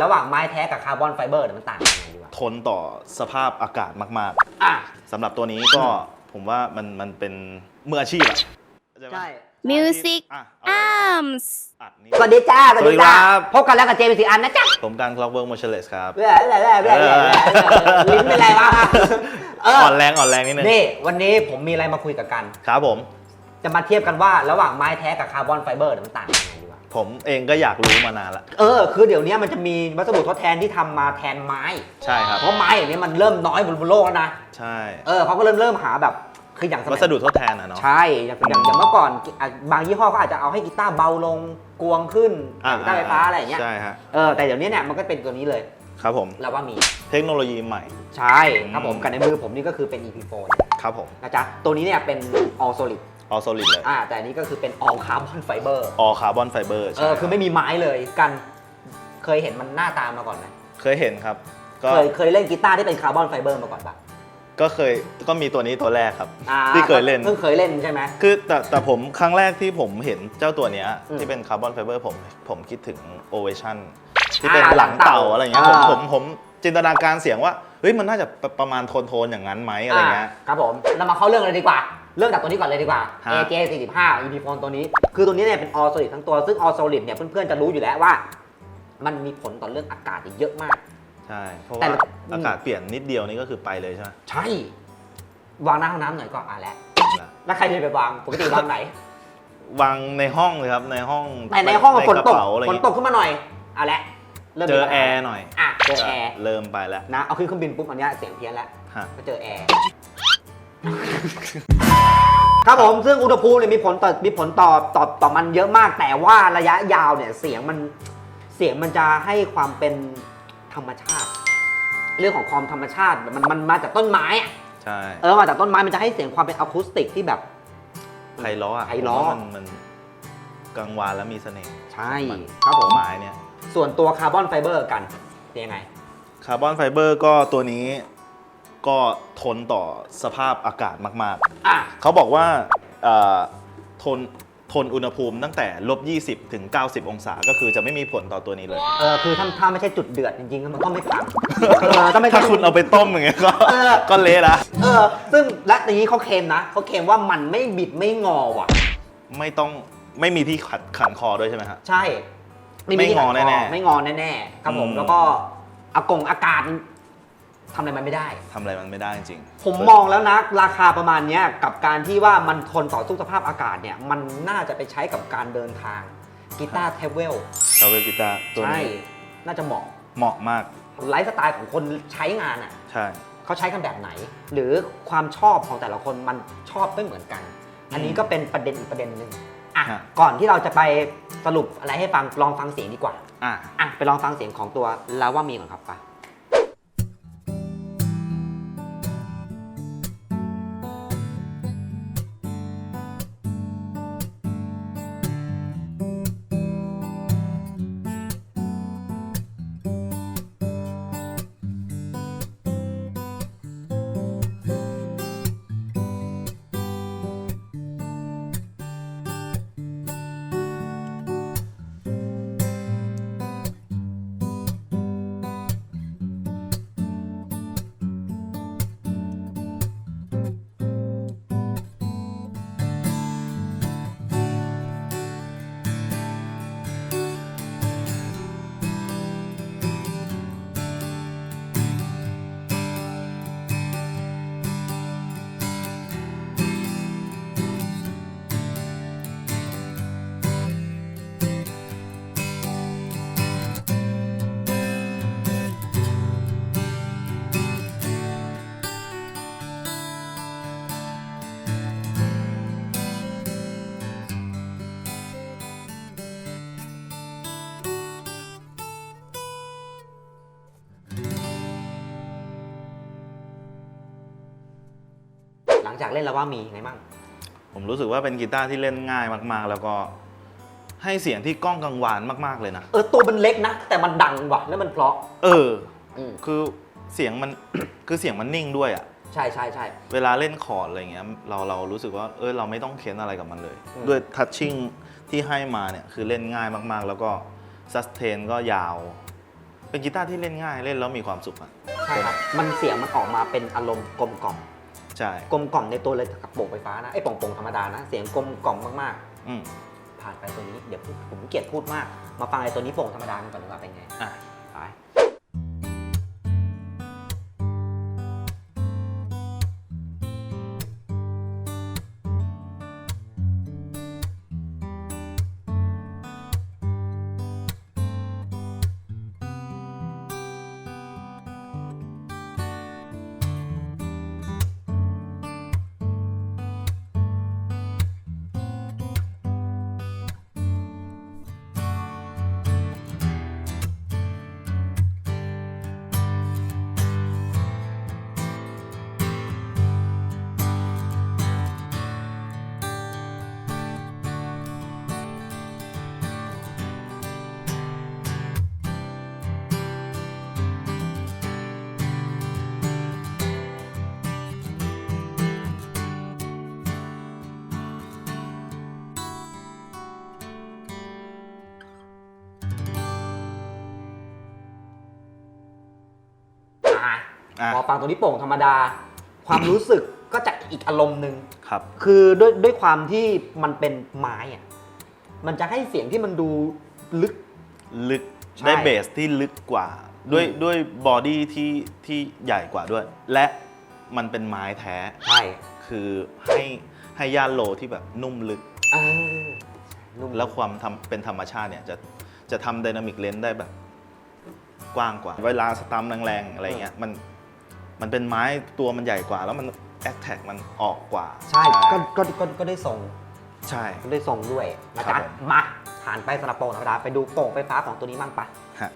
ระหว่างไม้แท้กับคาร์บอนไฟเบอร์เนี่ยมันต่างกันยังไงดีวะ ทนต่อสภาพอากาศมากอะ ๆสำหรับตัวนี้ก็ผมว่ามันมันเป็นมืออาชีพอะเข้าจปะใช่ Music อะเอา Arms อัดนี่ สวัสดีจ้าสวัสดีจ้าสวัสดีครับ พบกันแล้วกับเจมส์สีอันนะจ๊ะผมการ Clockwork Motionless ครับเว้ยเว้ยเว้ยเว้ยเว้ยเว้ยลิ้นเป็นไรวะเอออ่อนแรงอ่อนแรงนิดนึงนี่วันนี้ผมมีอะไรมาคุยกับกัน ครับผม จะมาเทียบกันว่าระหว่างไม้แท้กับคาร์บอนไฟเบอร์เนี่ยมันต่างกันยังไงดีวะ ผมเองก็อยากรู้มานานละ เออ คือเดี๋ยวนี้มันจะมีวัสดุทดแทนที่ทำมาแทนไม้ ใช่ครับ เพราะไม้อย่างนี้มันเริ่มน้อยบนบนโลกแล้วนะ ใช่ เออเขาก็เริ่มเริ่มหาแบบคืออย่างสมัวัยสดุทดแทนอะเนาะ ใช่อย่างอย่างอย่างเมื่อก่อนอะบางยี่ห้อก็อาจจะเอาให้กีตาร์เบาลงกวงขึ้นอ่ากีตาร์ไฟฟ้าอะไรอย่างเงี้ยใช่ฮะ เออแต่เดี๋ยวนี้เนี่ยมันก็เป็นตัวนี้เลยครับผม เราว่ามีเทคโนโลยีใหม่ ใช่ครับผมอืมกับในมือผมนี่ก็คือเป็น EP4 ครับผม นะจ๊ะตัวนี้เนี่ยเป็น all solid ออ solid เลยอ่าแต่อันนี้ก็คือเป็น all carbon fiber ออคาร์บอนไฟเบอร์เออคือไม่มีไม้เลยกัน เคยเห็นมันหน้าตามาก่อนไหมเคยเห็นครับ ก็เคยเคยเล่นกีตาร์ที่เป็นคาร์บอนไฟเบอร์มาก่อนปะก็เคยก็มีตัวนี้ตัวแรกครับ อ่าที่เคยเล่น เพิ่งเคยเล่นใช่ไหม คือแต่แต่ผมครั้งแรกที่ผมเห็นเจ้าตัวเนี้ยอืมที่เป็นคาร์บอนไฟเบอร์ผมผมคิดถึงโอเวชั่นที่เป็นอ่าหลังเต่าหลังเต่าอะไรอย่างเงี้ยผมอ่า ผมผมจินตนาการเสียงว่าเฮ้ยมันน่าจะประประมาณโทนโทนๆอย่างนั้นไหมอะไรเงี้ยครับผมเรามาเข้าเรื่องเลยดีกว่า เรื่องจากตัวนี้ก่อนเลยดีกว่า ฮะ AJ 45 EP phone ตัวนี้ คือตัวนี้เนี่ยเป็น all solid ทั้งตัว ซึ่ง all solid เนี่ยเพื่อนๆจะรู้อยู่แล้วว่า มันมีผลต่อเรื่องอากาศอีกเยอะมาก ใช่ เพราะแต่ว่าละ อากาศเปลี่ยนนิดเดียวนี่ก็คือไปเลยใช่ไหมใช่ วางหน้าห้องน้ำหน่อยก็อะแล้วแล้วใครจะไปวางปกติวางไหน วางในห้องเลยครับ ในห้องแต่ในห้องอะฝนตกใระเป๋าอะไรฝนเงี้ตยกขึ้นมาหน่อยอะแล้วริ่มเจมีอปัญแอหาร์หน่อย อะเจอแอร์เริ่มไปแล้วนะเอาขึ้นเครื่องบินปุ๊บอันเนี้ยเสียงเพี้ยนแล้วฮะก็เจอแอร์ ครับผมซึ่งอุณหภูมิเนี่ยมีผลต่อมีผลต่อต่อต่อมันเยอะมาก แต่ว่าระยะยาวเนี่ยเสียงมันเสียงมันจะให้ความเป็นธรรมชาติ เรื่องของความธรรมชาติมันมันมาจากต้นไม้อะใช่เออมาจากต้นไม้มันจะให้เสียงความเป็นอะคูสติกที่แบบ ไพเราะอะไพเราะ ผมว่มันมันกังวานแล้วมีเสน่ห์ใช่มันครับผม ไม้เนี่ย ส่วนตัวคาร์บอนไฟเบอร์กันเป็นยังไง คาร์บอนไฟเบอร์ก็ตัวนี้ ก็ทนต่อสภาพอากาศมากอะ ๆ เขาบอกว่าเอ่อทนทนอุณหภูมิตั้งแต่ลบ20 ถึง 90 องศา ก็คือจะไม่มีผลต่อตัวนี้เลย เออคือถ้าถ้าไม่ใช่จุดเดือดจริงๆมันก็ไม่ฟังเออถ้าไม่ถ้าคุณเอาไปต้มอย่างเงี้ยก็เออ ก็เละละเออซึ่งและอย่างนี้เขาเคลมนะเขาเคลมว่ามันไม่บิดไม่งอว่ะ ไม่ต้องไม่มีที่ขัดขันคอด้วยใช่ไหมฮะ ใช่ไม่ที่งอแน่ๆไม่งอแน่ๆครับผมอืม แล้วก็อากงอากาศ ทำอะไรมันไม่ได้ ทำอะไรมันไม่ได้จริงๆผมมองแล้วนะราคาประมาณเนี้ยกับการที่ว่ามันทนต่อสู้สภาพอากาศเนี่ยมันน่าจะไปใช้กับการเดินทางกีตาร์เทเวลชาเวลกีตาร์ตัวใช่นี้น่าจะเหมาะเหมาะมากไลฟ์สไตล์ของคนใช้งานอะ ใช่ เขาใช้กันแบบไหน หรือความชอบของแต่ละคนมันชอบไม่เหมือนกัน อันนี้ก็เป็นประเด็นอีกประเด็นหนึ่งอะฮะ ก่อนที่เราจะไปสรุปอะไรให้ฟังลองฟังเสียงดีกว่าอะ อะไปลองฟังเสียงของตัวลาว่ามีก่อนครับไปะ จากเล่นลาว่ามีไงบ้างผมรู้สึกว่าเป็นกีตาร์ที่เล่นง่ายมากๆ แล้วก็ให้เสียงที่ก้องกังวานมากๆเลยนะ เออตัวมันเล็กนะ แต่มันดังว่ะแล้วมันเพราะ เอออืมคือเสียงมัน คือเสียงมันนิ่งด้วยอะใช่ใช่ใช่เวลาเล่นคอร์ดอะไรเงี้ย เราเรารู้สึกว่า เออเราไม่ต้องเค้นอะไรกับมันเลยอืมด้วยทัชชิ่งที่ให้มาเนี่ยคือเล่นง่ายมากๆ แล้วก็ซัสเทนก็ยาว เป็นกีตาร์ที่เล่นง่ายเล่นแล้วมีความสุขอะใช่ครับ มันเสียงมันออกมาเป็นอารมณ์กลมกล่อม ใช่กลมกล่อมในตัวเลยกับโป่งไฟฟ้านะไอ้โป่งโป่งธรรมดานะ เสียงกลมกล่อมมากอืมๆ ผ่านไปตัวนี้เดี๋ยวพูดผมเกลียดพูดมาก มาฟังไอ้ตัวนี้โป่งธรรมดากันก่อนดีกว่าเป็นไงอะไป อะอะ พอฟังตัวนี้โป่งธรรมดา ความรู้สึกก็จะอีกอารมณ์หนึ่ง ครับ คือด้วยด้วยความที่มันเป็นไม้อะมันจะให้เสียงที่มันดูลึก ลึกใช่ได้เบสที่ลึกกว่า ด้วยอืมด้วยบอดี้ที่ที่ใหญ่กว่าด้วย และมันเป็นไม้แท้ ใช่คือให้ให้ย่านโลที่แบบนุ่มลึก เออนุ่มแล้วความทำเป็นธรรมชาติเนี่ยจะจะทำไดนามิกเลนได้แบบกว้างกว่า เวลาสตัมแรงๆอะไรเงี้ยมัน มันเป็นไม้ตัวมันใหญ่กว่า แล้วมันแอคแท็กมันออกกว่า ใช่ก็ก็ก็ก็ได้ทรงใช่ก็ได้ทรงด้วยนะครัจ๊ะบผม มาผ่านไปสำหรับโป่งธรรมดาไปดูโป่งไฟฟ้าของตัวนี้บ้างปะ ฮะ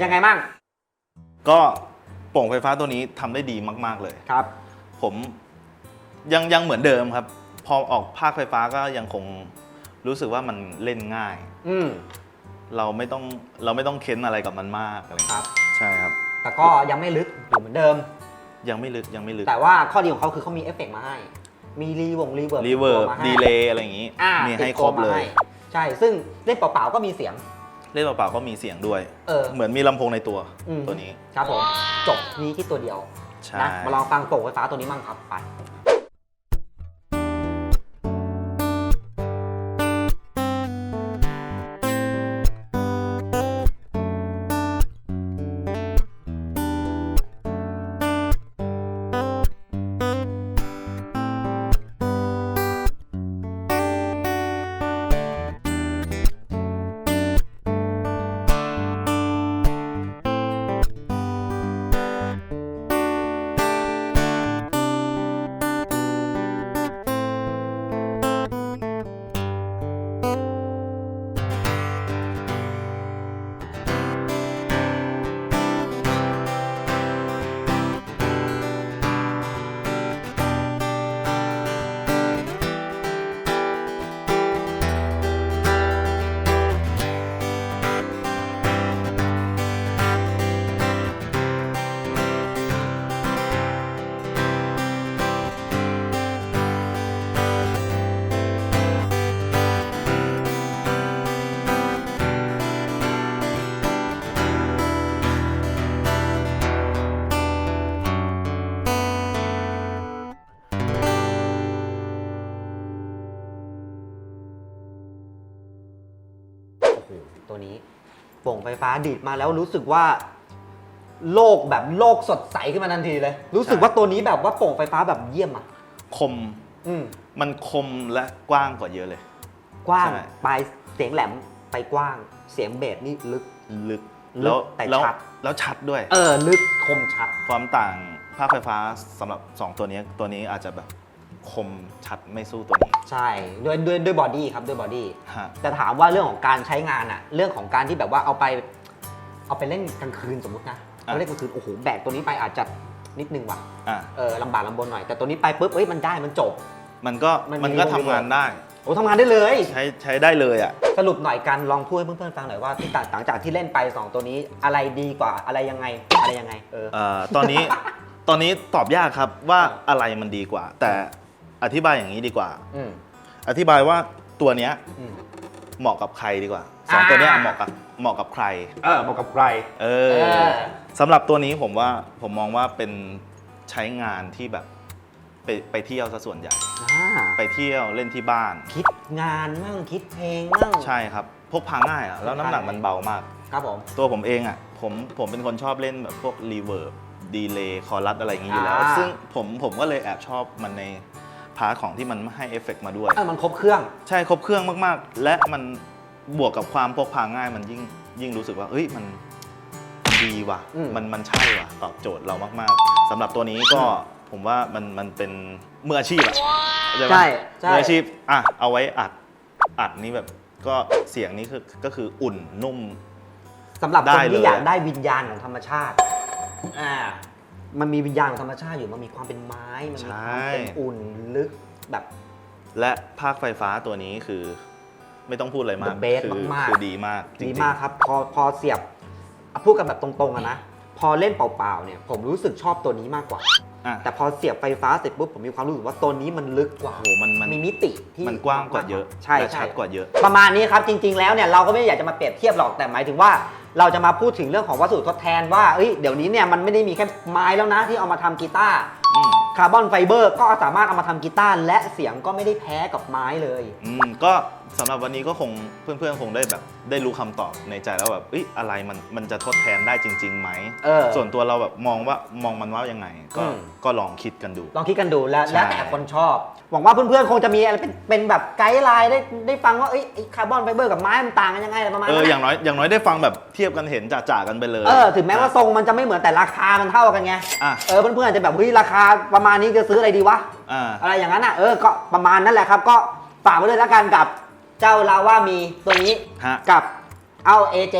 เป็นยังไงบ้างก็โป่งไฟฟ้าตัวนี้ทำได้ดีมาก ๆ เลย ครับ ผมยังยังเหมือนเดิมครับ พอออกภาคไฟฟ้าก็ยังคงรู้สึกว่ามันเล่นง่าย อืมเราไม่ต้องเราไม่ต้องเค้นอะไรกับมันมากอะไรคเงี้ยรับ ใช่ครับ แต่ก็ยังไม่ลึกอยู่เหมือนเดิม ยังไม่ลึกยังไม่ลึกแต่ว่าข้อดีของเขาคือเขามีเอฟเฟกต์มาให้ มีรีวงรีเวิร์บรีเวิร์บมาให้ดีเลย์อะไรอย่างงี้อ่ามีติให้ดครบตัวเลมายใช่ ซึ่งเล่นเปล่าๆก็มีเสียง เล่นเปล่าๆก็มีเสียงด้วย เออ เหมือนมีลำโพงในตัวอืม ตัวนี้ ครับผม จบนี้ที่ตัวเดียวใช่ นะมาลองฟังโป่งไฟฟ้าตัวนี้มั่งครับไป ตัวนี้โป่งไฟฟ้าดีดมาแล้วรู้สึกว่า โลกแบบโลกสดใสขึ้นมาทันทีเลย รู้สึกว่าตัวนี้แบบว่าโป่งไฟฟ้าแบบเยี่ยมอะคมอืมมันคมและกว้างกว่าเยอะเลย กว้างใช่ ปลายเสียงแหลมไปกว้าง เสียงเบสนี่ลึก ลึกลึกแล้วแต่แล้วชัด แล้วชัดด้วย เออลึกคมชัด ความต่างภาคไฟฟ้าสำหรับ 2 ตัวนี้ตัวนี้อาจจะแบบ คมชัดไม่สู้ตัวนี้ใช่ด้วยด้วยด้วยบอดี้ครับด้วยบอดี้ฮะ แต่ถามว่าเรื่องของการใช้งานอะเรื่องของการที่แบบว่าเอาไป เอาไปเล่นกลางคืนสมมตินะเอาเล่นกลางคืนโอ้โหแบกตัวนี้ไปอาจจะนิดนึงว่ะอะเออลำบากลำบนหน่อยแต่ตัวนี้ไปปุ๊บเอ้ยมันได้มันจบ มันก็มันมีมันก็วงทำงานได้ โอ้ทำงานได้เลย ใช้ใช้ได้เลยอะ สรุปหน่อยกันลองพูดให้เพื่อนๆฟังหน่อยว่าที่ต่างหลังจากที่เล่นไป2ตัวนี้อะไรดีกว่าอะไรยังไงอะไรยังไงเออ เอ่อตอนนี้ ตอนนี้ตอบยากครับว่าอ่าอะไรมันดีกว่า แต่ อธิบายอย่างนี้ดีกว่า อืมอธิบายว่าตัวเนี้ยอืมเหมาะกับใครดีกว่าสองอ่าตัวเนี้ยเหมาะกับเหมาะกับใคร เออบอกกับใคร เอเอออ สำหรับตัวนี้ผมว่าผมมองว่าเป็นใช้งานที่แบบไปไปเที่ยวซะส่วนใหญ่ อ่าไปเที่ยวเล่นที่บ้าน คิดงานมั่งคิดเพลงมั่ง ใช่ครับ พกพาง่ายอะแล้วน้ำหนักมันเบามาก ครับผม ตัวผมเองอะผมผมเป็นคนชอบเล่นแบบพวกรีเวิร์บดีเลย์คอรัสอะไรอย่างงี้อยู่แล้ว อ่า ซึ่งผมผมก็เลยแอบชอบมันใน พาร์ทของที่มันให้เอฟเฟกต์มาด้วย เออมันครบเครื่อง ใช่ครบเครื่องมากๆ และมันบวกกับความพกพาง่ายมันยิ่งยิ่งรู้สึกว่าเอ้ยมันดีว่ะ อืม มันมันใช่ว่ะ ตอบโจทย์เรามากๆสำหรับตัวนี้ก็ผมว่ามันมันเป็นมืออาชีพอะเข้าใจปะ ใช่ใช่ มืออาชีพอะ เอาไว้อัด อัดนี้แบบ ก็เสียงนี้คือก็คืออุ่นนุ่ม สำหรับได้คนเลยที่อยากได้วิญญาณของธรรมชาติ อ่า มันมีวิญญาณของธรรมชาติอยู่มันมีความเป็นไม้มันมีความเป็นอุ่นลึกแบบและภาคไฟฟ้าตัวนี้คือ ไม่ต้องพูดอะไรมาก The best คืมากๆ คือดีมากจริดีงๆ มากครับ พอพอเสียบอะพูดกันแบบตรงๆอะนะ พอเล่นเปล่าๆเนี่ย ผมรู้สึกชอบตัวนี้มากกว่า อะ แต่พอเสียบไฟฟ้าเสร็จปุ๊บผมมีความรู้สึกว่าตัวนี้มันลึกกว่า โอ้โหมันมันมีมิติที่มันกว้างกว่าเยอะใช่และใช่ ชัดกว่าเยอะ ประมาณนี้ครับ จริง ๆ แล้วเนี่ยเราก็ไม่ได้อยากจะมาเปรียบเทียบหรอกแต่หมายถึงว่า เราจะมาพูดถึงเรื่องของวัสดุทดแทนว่าเอ้ยเดี๋ยวนี้เนี่ยมันไม่ได้มีแค่ไม้แล้วนะที่เอามาทำกีตาร์อืมคาร์บอนไฟเบอร์ก็สามารถเอามาทำกีตาร์และเสียงก็ไม่ได้แพ้กับไม้เลย อืมก็ สำหรับวันนี้ก็คงเพื่อนๆ คงได้แบบได้รู้คำตอบในใจแล้วแบบเอ้ยอะไรมันมันจะทดแทนได้จริงๆไหม เออ ส่วนตัวเราแบบมองว่ามองมันว่ายังไง ก็อืม ก็ลองคิดกันดู ลองคิดกันดูแล้วใช่ แล้วแต่คนชอบ หวังว่าเพื่อนๆ คงจะมีอะไรเป็นเป็นแบบไกด์ไลน์ได้ได้ฟังว่าเอ้ยไอ้คาร์บอนไฟเบอร์กับไม้มันต่างกันยังไงอะไรประมาณเออนั้นอย่างน้อยอย่างน้อยได้ฟังแบบเทียบกันเห็นจ่าๆกันไปเลยเออถึงแม้ว่าทรงมันจะไม่เหมือนแต่ราคามันเท่ากันไงอะเออเพื่อนๆอาจจะแบบเฮ้ยราคาประมาณนี้จะซื้ออะไรดีวะ อ่า อะไรอย่างนั้นอะเออก็ประมาณนั่นแหละครับ ก็ฝากไว้เลยแล้วกันกับ เจ้าลาว่ามีตัวนี้ฮะกับเอา AJ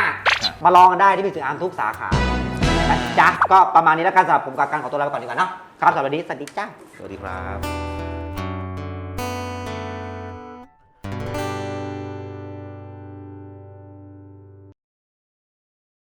45 มาลองกันได้ที่มีสื่ออาร์มทุกสาขานะจ๊ะก็ประมาณนี้แล้วกันสำหรับผมกับการขอตัวลาไปก่อนดีกว่าเนาะครับสำหรับวันนี้สวัสดีจ้าสวัสดีครับ